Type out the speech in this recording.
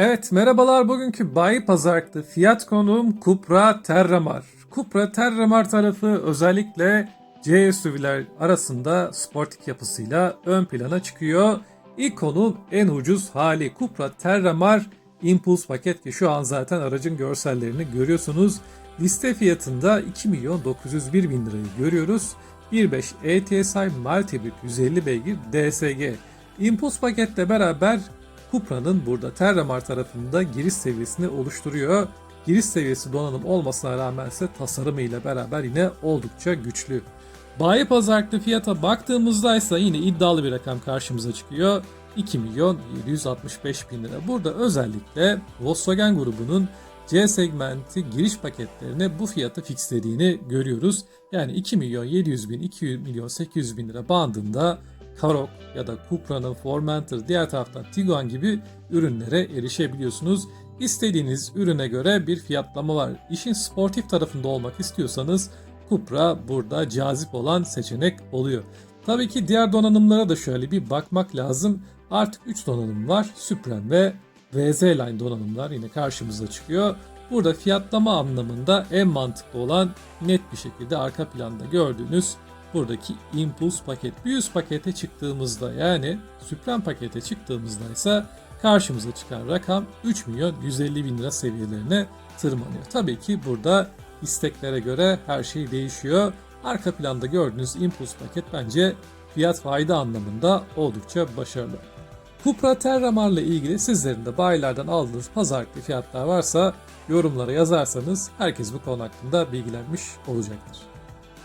Evet merhabalar bugünkü Bayi Pazar'da fiyat konuğum Cupra Terramar. Cupra Terramar tarafı özellikle C SUV'ler arasında sportik yapısıyla ön plana çıkıyor. İlk konum en ucuz hali Cupra Terramar Impulse paket ki şu an zaten aracın görsellerini görüyorsunuz. Liste fiyatında 2 milyon 901 bin lirayı görüyoruz. 1.5 ETSI Multibit 150 beygir DSG. Impulse paketle beraber Cupra'nın burada Terramar tarafında giriş seviyesini oluşturuyor. Giriş seviyesi donanım olmasına rağmen ise tasarımıyla beraber yine oldukça güçlü. Bayi pazarlıklı fiyata baktığımızda ise yine iddialı bir rakam karşımıza çıkıyor. 2 milyon 765 bin lira. Burada özellikle Volkswagen grubunun C segmenti giriş paketlerine bu fiyatı fixlediğini görüyoruz. Yani 2 milyon 700 bin 2 milyon 800 bin lira bandında Karoq ya da Cupra'nın Formentor diğer taraftan Tiguan gibi ürünlere erişebiliyorsunuz. İstediğiniz ürüne göre bir fiyatlama var. İşin sportif tarafında olmak istiyorsanız Cupra burada cazip olan seçenek oluyor. Tabii ki diğer donanımlara da şöyle bir bakmak lazım. Artık 3 donanım var. Supreme ve VZ Line donanımlar yine karşımıza çıkıyor. Burada fiyatlama anlamında en mantıklı olan net bir şekilde arka planda gördüğünüz buradaki Impulse paket. Bir üst pakete çıktığımızda yani Supreme pakete çıktığımızda ise karşımıza çıkan rakam 3 milyon 150 bin lira seviyelerine tırmanıyor. Tabii ki burada isteklere göre her şey değişiyor. Arka planda gördüğünüz Impulse paket bence fiyat fayda anlamında oldukça başarılı. Cupra Terramar'la ilgili sizlerin de bayilerden aldığınız pazarlıklı fiyatlar varsa yorumlara yazarsanız herkes bu konu hakkında bilgilenmiş olacaktır.